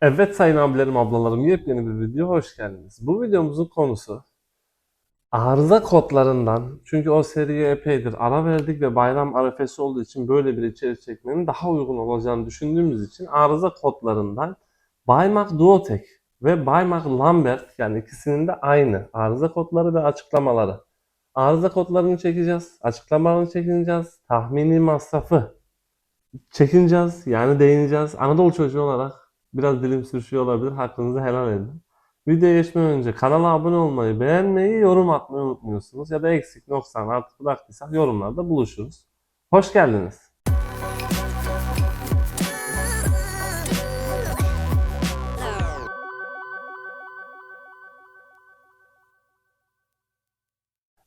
Evet sayın abilerim, ablalarım yepyeni bir video hoş geldiniz. Bu videomuzun konusu arıza kodlarından çünkü o seriye epeydir ara verdik ve bayram arefesi olduğu için böyle bir içerik çekmenin daha uygun olacağını düşündüğümüz için arıza kodlarından Baymak Duotek ve Baymak Lambert yani ikisinin de aynı arıza kodları ve açıklamaları. Arıza kodlarını çekeceğiz, açıklamalarını çekeceğiz, tahmini masrafı çekineceğiz yani değineceğiz. Anadolu çocuğu olarak biraz dilim sürüşüyor olabilir. Hakkınızı helal edin. Videoya geçmeden önce kanala abone olmayı, beğenmeyi, yorum atmayı unutmuyorsunuz. Ya da eksik, noksan artık bıraktıysak yorumlarda buluşuruz. Hoş geldiniz.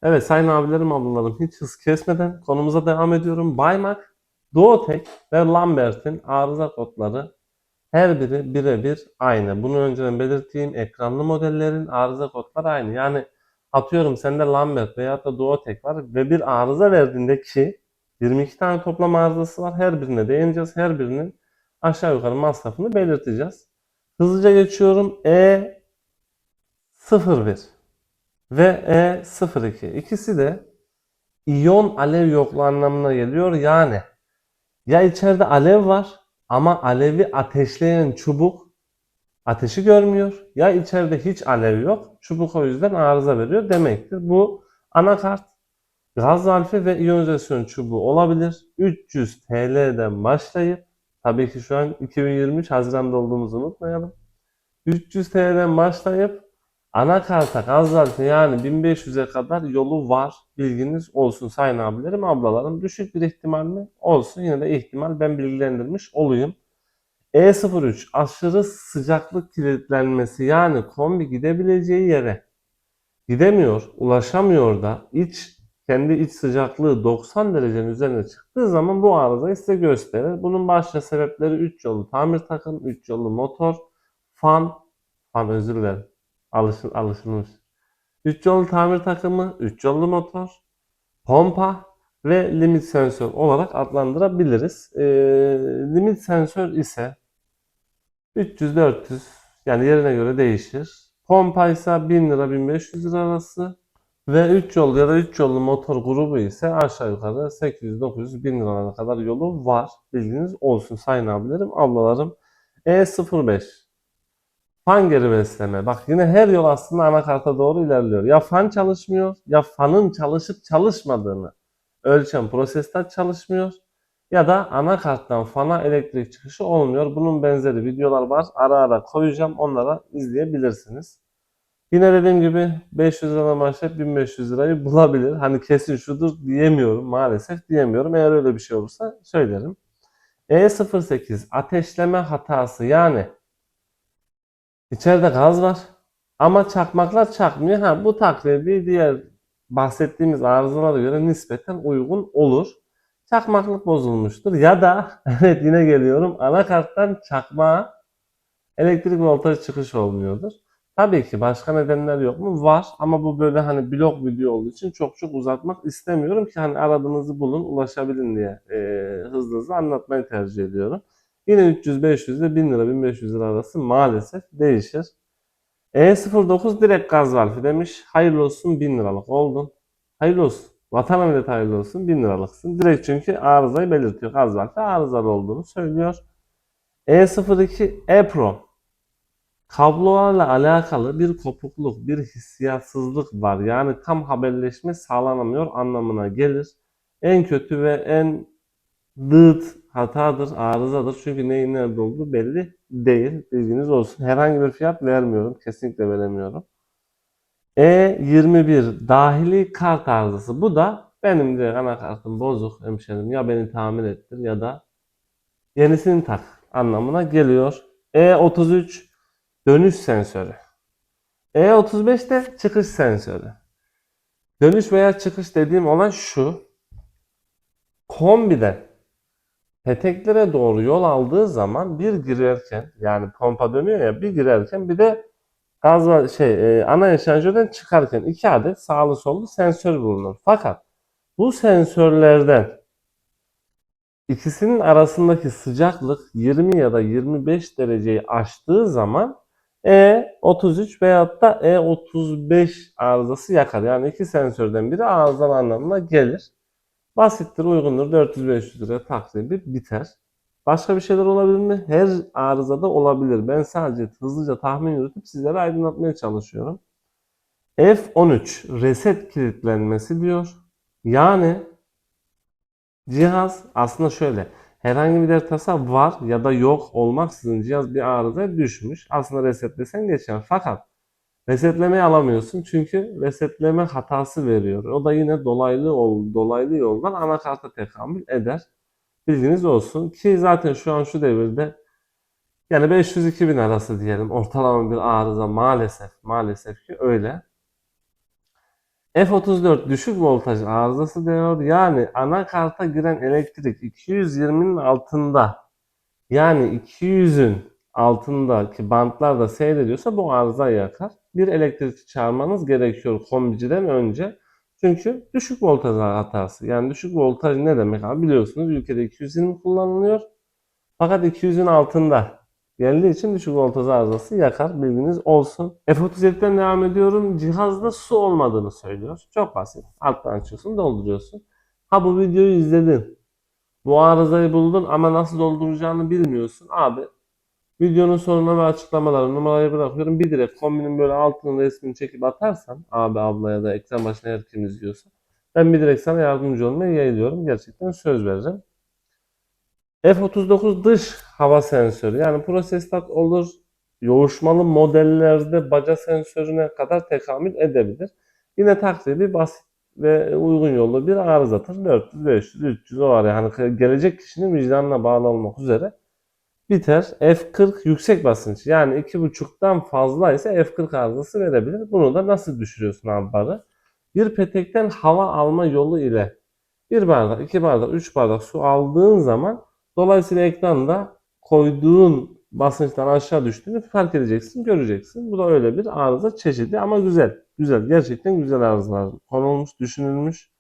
Evet sayın abilerim, ablalarım hiç hız kesmeden konumuza devam ediyorum. Baymak, Duotek ve Lambert'in arıza kodları her biri birebir aynı. Bunu önceden belirttiğim ekranlı modellerin arıza kodları aynı. Yani atıyorum sende Lambert veya da Duotek var ve bir arıza verdiğinde ki 22 tane toplam arızası var. Her birine değineceğiz. Her birinin aşağı yukarı masrafını belirteceğiz. Hızlıca geçiyorum. E01 ve E02. İkisi de iyon alev yokluğu anlamına geliyor. Yani ya içeride alev var ama alevi ateşleyen çubuk ateşi görmüyor. Ya içeride hiç alev yok. Çubuk o yüzden arıza veriyor demektir. Bu anakart, gaz valfi ve iyonizasyon çubuğu olabilir. 300 TL'den başlayıp tabii ki şu an 2023 Haziran'da olduğumuzu unutmayalım. 300 TL'den başlayıp anakarta gaz valfi yani 1500'e kadar yolu var. Bilginiz olsun sayın abilerim, ablalarım. Düşük bir ihtimal mi? Olsun. Yine de ihtimal ben bilgilendirmiş olayım. E03 aşırı sıcaklık kilitlenmesi yani kombi gidebileceği yere gidemiyor, ulaşamıyor da iç kendi iç sıcaklığı 90 derecenin üzerine çıktığı zaman bu arızayı size gösterir. Bunun başlıca sebepleri 3 yollu tamir takım, 3 yollu motor, fan, fan özür dilerim. Alışın, alışılmış. 3 yollu tamir takımı, 3 yollu motor, pompa ve limit sensör olarak adlandırabiliriz. Ee, limit sensör ise 300-400 yani yerine göre değişir. Pompa ise 1000 lira 1500 lira arası ve 3 yol ya da 3 yollu motor grubu ise aşağı yukarı 800-900 bin liralara kadar yolu var. Bilginiz olsun sayın abilerim, ablalarım. E05 Fan geri besleme. Bak yine her yol aslında anakarta doğru ilerliyor. Ya fan çalışmıyor ya fanın çalışıp çalışmadığını ölçen prosesler çalışmıyor ya da anakarttan fana elektrik çıkışı olmuyor. Bunun benzeri videolar var. Ara ara koyacağım. Onlara izleyebilirsiniz. Yine dediğim gibi 500 liradan başlayıp 1500 lirayı bulabilir. Hani kesin şudur diyemiyorum maalesef diyemiyorum. Eğer öyle bir şey olursa söylerim. E08 ateşleme hatası yani içeride gaz var ama çakmaklar çakmıyor. Ha, bu takribi diğer bahsettiğimiz arızalara göre nispeten uygun olur. Çakmaklık bozulmuştur ya da evet yine geliyorum anakarttan çakmağa elektrik voltaj çıkış olmuyordur. Tabii ki başka nedenler yok mu? Var ama bu böyle hani blog video olduğu için çok çok uzatmak istemiyorum ki hani aradığınızı bulun ulaşabilin diye e, hızlı hızlı anlatmayı tercih ediyorum. Yine 300-500 ile 1000 lira 1500 lira arası maalesef değişir. E09 direkt gaz valfi demiş. Hayırlı olsun 1000 liralık oldun. Hayırlı olsun. Vatan millet hayırlı olsun 1000 liralıksın. Direkt çünkü arızayı belirtiyor. Gaz valfi arızalı olduğunu söylüyor. E02 E-Pro kablolarla alakalı bir kopukluk, bir hissiyatsızlık var. Yani tam haberleşme sağlanamıyor anlamına gelir. En kötü ve en dıt hatadır, arızadır. Çünkü neyin nerede olduğu belli değil. Bilginiz olsun. Herhangi bir fiyat vermiyorum. Kesinlikle veremiyorum. E21 dahili kart arızası. Bu da benim de anakartım bozuk hemşerim. Ya beni tamir ettir ya da yenisini tak anlamına geliyor. E33 dönüş sensörü. E35 de çıkış sensörü. Dönüş veya çıkış dediğim olan şu. Kombiden peteklere doğru yol aldığı zaman bir girerken yani pompa dönüyor ya bir girerken bir de gaz şey e, ana eşanjörden çıkarken iki adet sağlı sollu sensör bulunur. Fakat bu sensörlerden İkisinin arasındaki sıcaklık 20 ya da 25 dereceyi aştığı zaman E33 veyahut da E35 arızası yakar. Yani iki sensörden biri arızalı anlamına gelir. Basittir, uygundur. 400-500 liraya takribi biter. Başka bir şeyler olabilir mi? Her arızada olabilir. Ben sadece hızlıca tahmin yürütüp sizlere aydınlatmaya çalışıyorum. F13 reset kilitlenmesi diyor. Yani cihaz aslında şöyle herhangi bir deltası var ya da yok olmaksızın cihaz bir arızaya düşmüş. Aslında resetlesen geçer. Fakat resetlemeyi alamıyorsun çünkü resetleme hatası veriyor. O da yine dolaylı yol, dolaylı yoldan anakarta tekamül eder. Bilginiz olsun ki zaten şu an şu devirde yani 500-2000 arası diyelim ortalama bir arıza maalesef maalesef ki öyle. F34 düşük voltaj arızası diyor. Yani anakarta giren elektrik 220'nin altında yani 200'ün altındaki bantlarda seyrediyorsa bu arıza yakar. Bir elektrikçi çağırmanız gerekiyor kombiciden önce. Çünkü düşük voltaj hatası. Yani düşük voltaj ne demek abi biliyorsunuz ülkede 220 kullanılıyor. Fakat 200'ün altında geldiği için düşük voltaj arızası yakar bilginiz olsun. F37'den devam ediyorum. Cihazda su olmadığını söylüyor. Çok basit. Alttan açıyorsun dolduruyorsun. Ha bu videoyu izledin. Bu arızayı buldun ama nasıl dolduracağını bilmiyorsun. Abi videonun sonuna ve açıklamalara numarayı bırakıyorum. Bir direkt kombinin böyle altının resmini çekip atarsan abi abla ya da ekran başına her kim izliyorsa ben bir direkt sana yardımcı olmaya yayılıyorum. Gerçekten söz veririm. F39 dış hava sensörü yani prosestat olur. Yoğuşmalı modellerde baca sensörüne kadar tekamül edebilir. Yine takribi basit ve uygun yollu bir arızadır. 400, 500, 300 o var yani gelecek kişinin vicdanına bağlı olmak üzere biter. F40 yüksek basınç yani 2.5'tan fazla ise F40 arızası verebilir. Bunu da nasıl düşürüyorsun abi? Bir petekten hava alma yolu ile bir bardak, iki bardak, üç bardak su aldığın zaman dolayısıyla ekranda koyduğun basınçtan aşağı düştüğünü fark edeceksin, göreceksin. Bu da öyle bir arıza çeşidi ama güzel. Güzel. Gerçekten güzel arızalar konulmuş, düşünülmüş.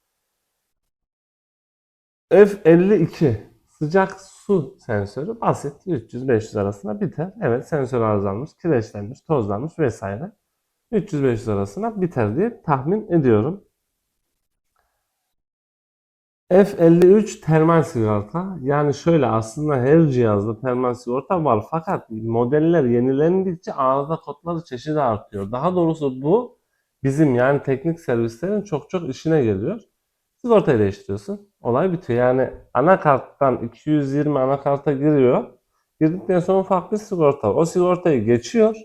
F52 sıcak su sensörü basit 300-500 arasında biter. Evet sensör arızalanmış, kireçlenmiş, tozlanmış vesaire. 300-500 arasında biter diye tahmin ediyorum. F53 termal sigorta. Yani şöyle aslında her cihazda termal sigorta var fakat modeller yenilendikçe arıza kodları çeşidi artıyor. Daha doğrusu bu bizim yani teknik servislerin çok çok işine geliyor. Sigortayı değiştiriyorsun. Olay bitiyor. Yani anakarttan 220 anakarta giriyor. Girdikten sonra bir sigorta. O sigortayı geçiyor.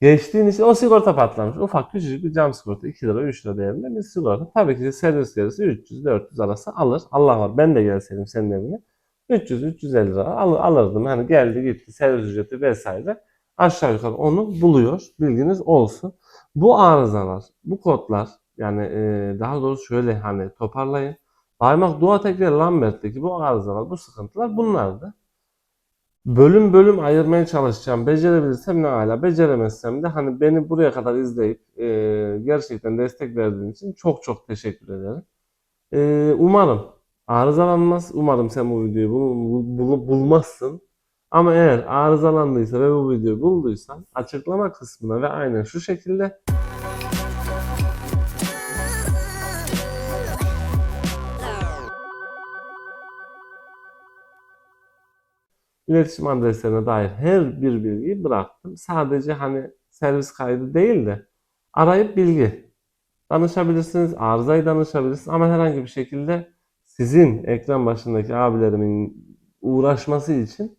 Geçtiğin için o sigorta patlamış. Ufak küçücük bir cam sigorta 2 lira 3 lira değerinde bir sigorta. Tabii ki servis yarısı 300-400 arası alır. Allah var ben de gelseydim senin evine. 300-350 lira al, alırdım. Hani geldi gitti servis ücreti vesaire. Aşağı yukarı onu buluyor. Bilginiz olsun. Bu arızalar, bu kodlar yani daha doğrusu şöyle hani toparlayın. Baymak Duatek ve Lambert'teki bu arızalar, bu sıkıntılar bunlardı. Bölüm bölüm ayırmaya çalışacağım. Becerebilirsem ne hala. Beceremezsem de hani beni buraya kadar izleyip e, gerçekten destek verdiğin için çok çok teşekkür ederim. E, umarım arızalanmaz. Umarım sen bu videoyu bul, bul, bulmazsın. Ama eğer arızalandıysa ve bu videoyu bulduysan açıklama kısmına ve aynen şu şekilde iletişim adreslerine dair her bir bilgiyi bıraktım. Sadece hani servis kaydı değil de arayıp bilgi danışabilirsiniz, arızayı danışabilirsiniz ama herhangi bir şekilde sizin ekran başındaki abilerimin uğraşması için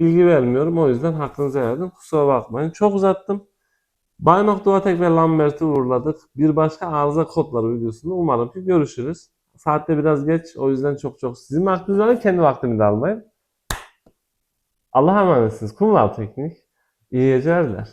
bilgi vermiyorum. O yüzden hakkınızı verdim. Kusura bakmayın. Çok uzattım. Baymak Duatek ve Lambert'i uğurladık. Bir başka arıza kodları videosunda umarım ki görüşürüz. Saatte biraz geç. O yüzden çok çok sizin vaktiniz var. Kendi vaktimi de almayın. Allah'a emanetsiniz. Kumral Teknik. İyi geceler.